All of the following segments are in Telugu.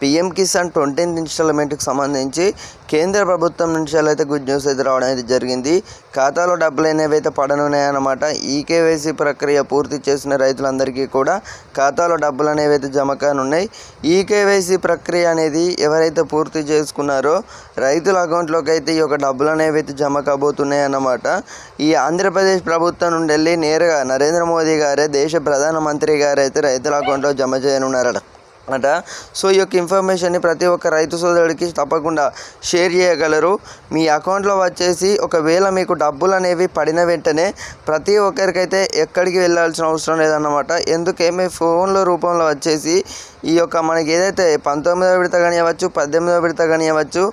PM Kisan twentieth ఇన్స్టాల్మెంట్కి సంబంధించి కేంద్ర ప్రభుత్వం నుంచి అయితే గుడ్ న్యూస్ అయితే రావడం అయితే జరిగింది. ఖాతాలో డబ్బులు అనేవి అయితే పడనున్నాయన్నమాట. ఈ కేవైసీ ప్రక్రియ పూర్తి చేసిన రైతులందరికీ కూడా ఖాతాలో డబ్బులు అనేవి అయితే జమ కానున్నాయి. ఈ కేవైసీ ప్రక్రియ అనేది ఎవరైతే పూర్తి చేసుకున్నారో రైతుల అకౌంట్లోకి అయితే ఈ యొక్క డబ్బులు అనేవి అయితే జమ కాబోతున్నాయి అన్నమాట ఈ ఆంధ్రప్రదేశ్ ప్రభుత్వం నుండి వెళ్ళి నేరుగా నరేంద్ర మోదీ గారే దేశ ప్రధానమంత్రి గారైతే రైతుల అకౌంట్లో జమ చేయనున్నారట. అట సో ఈ యొక్క ఇన్ఫర్మేషన్ని ప్రతి ఒక్క రైతు సోదరుడికి తప్పకుండా షేర్ చేయగలరు. మీ అకౌంట్లో వచ్చేసి ఒకవేళ మీకు డబ్బులు అనేవి పడిన వెంటనే ప్రతి ఒక్కరికైతే ఎక్కడికి వెళ్ళాల్సిన అవసరం లేదన్నమాట. ఎందుకే మీ ఫోన్ల రూపంలో వచ్చేసి ఈ యొక్క మనకి ఏదైతే పంతొమ్మిదో విడత కానివ్వచ్చు పద్దెనిమిదో విడత కానివ్వచ్చు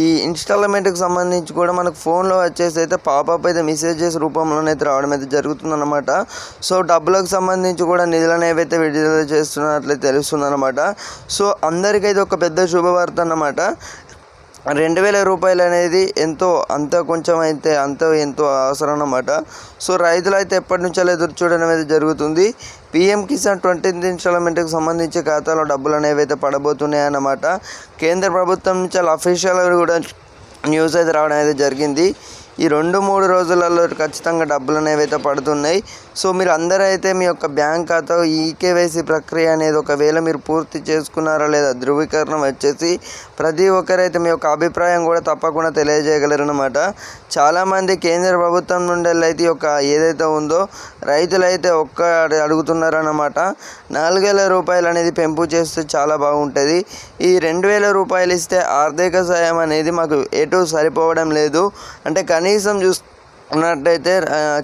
ఈ ఇన్స్టాల్మెంట్కి సంబంధించి కూడా మనకు ఫోన్లో వచ్చేసి అయితే పాపప్ అయితే మెసేజెస్ రూపంలోనైతే రావడం అయితే జరుగుతుందన్నమాట. సో డబ్బులకు సంబంధించి కూడా నిధులు అనేవి అయితే విడుదల చేస్తున్నట్లయితే తెలుస్తుందన్నమాట. సో అందరికైతే ఒక పెద్ద శుభవార్త అన్నమాట. రెండు వేల రూపాయలు అనేది ఎంతో అంత కొంచెం అయితే అంత ఎంతో అవసరం అన్నమాట. సో రైతులు అయితే ఎప్పటి నుంచో ఎదురు చూడడం అనేది జరుగుతుంది. పిఎం కిసాన్ ట్వంటీ ఇన్స్టాల్మెంట్కి సంబంధించి ఖాతాలో డబ్బులు అనేవి అయితే పడబోతున్నాయి అన్నమాట. కేంద్ర ప్రభుత్వం నుంచి అఫీషియల్ కూడా న్యూస్ అయితే రావడం అయితే జరిగింది. ఈ రెండు మూడు రోజులలో ఖచ్చితంగా డబ్బులు అనేవి అయితే పడుతున్నాయి. సో మీరు అందరూ అయితే మీ యొక్క బ్యాంక్ ఖాతా ఈకేవైసీ ప్రక్రియ అనేది ఒకవేళ మీరు పూర్తి చేసుకున్నారా లేదా ధృవీకరణ వచ్చేసి ప్రతి ఒక్కరైతే మీ యొక్క అభిప్రాయం కూడా తప్పకుండా తెలియజేయగలరు అనమాట చాలామంది కేంద్ర ప్రభుత్వం నుండి అయితే ఈ యొక్క ఏదైతే ఉందో రైతులైతే ఒక్క అడుగుతున్నారన్నమాట. నాలుగు వేల రూపాయలు అనేది పెంపు చేస్తే చాలా బాగుంటుంది. ఈ రెండు వేల రూపాయలు ఇస్తే ఆర్థిక సాయం అనేది మాకు ఎటు సరిపోవడం లేదు. అంటే కనీసం చూస్ ఉన్నట్టయితే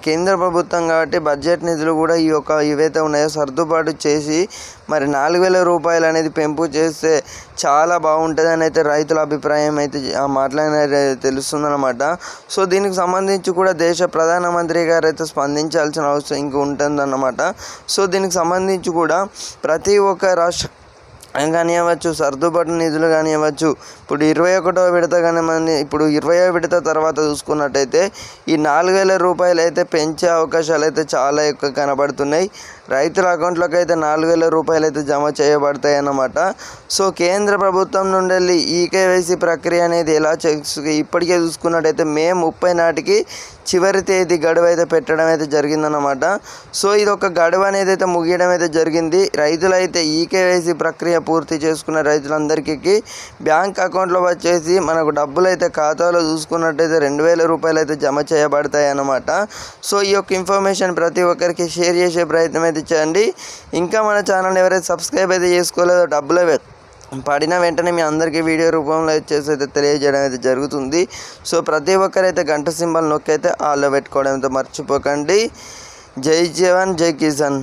కేంద్ర ప్రభుత్వం కాబట్టి బడ్జెట్ నిధులు కూడా ఈ యొక్క ఇవైతే ఉన్నాయో సర్దుబాటు చేసి మరి నాలుగు వేల రూపాయలు అనేది పెంపు చేస్తే చాలా బాగుంటుంది అయితే రైతుల అభిప్రాయం అయితే మాట్లాడిన తెలుస్తుందన్నమాట. సో దీనికి సంబంధించి కూడా దేశ ప్రధానమంత్రి గారు అయితే స్పందించాల్సిన అవసరం ఇంక ఉంటుందన్నమాట సో దీనికి సంబంధించి కూడా ప్రతి ఒక్క రాష్ట్ర కానివ్వచ్చు సర్దుబాటు నిధులు కానివ్వచ్చు. ఇప్పుడు ఇరవై ఒకటో విడత కానీ మన ఇప్పుడు ఇరవై విడత తర్వాత చూసుకున్నట్టయితే ఈ నాలుగు వేల రూపాయలు అయితే పెంచే అవకాశాలు అయితే చాలా ఎక్కువ కనబడుతున్నాయి. రైతుల అకౌంట్లోకి అయితే నాలుగు వేల రూపాయలు అయితే జమ చేయబడతాయి అన్నమాట సో కేంద్ర ప్రభుత్వం నుండి వెళ్ళి ఈ కేవైసీ ప్రక్రియ అనేది ఎలా ఇప్పటికే చూసుకున్నట్టయితే మే ముప్పై నాటికి చివరి తేదీ గడువు అయితే పెట్టడం అయితే జరిగిందన్నమాట. సో ఇది ఒక గడువు అనేది అయితే ముగియడం అయితే జరిగింది. రైతులైతే ఈ కేవైసీ ప్రక్రియ పూర్తి చేసుకున్న రైతులందరికీ బ్యాంక్ అకౌంట్లో వచ్చేసి మనకు డబ్బులు అయితే ఖాతాలో చూసుకున్నట్టయితే రెండు వేల రూపాయలు అయితే జమ చేయబడతాయి అన్నమాట సో ఈ యొక్క ఇన్ఫర్మేషన్ ప్రతి ఒక్కరికి షేర్ చేసే ప్రయత్నం అయితే చేయండి ఇంకా మన ఛానల్ ఎవరైతే సబ్స్క్రైబ్ అయితే చేసుకోలేదో డబ్బులు పడిన వెంటనే మీ అందరికీ వీడియో రూపంలో చేసి అయితే తెలియజేయడం అయితే జరుగుతుంది. సో ప్రతి ఒక్కరైతే గంట సింబల్ నొక్కైతే ఆల్లో పెట్టుకోవడం అయితే మర్చిపోకండి. జై జవాన్ జై కిసాన్.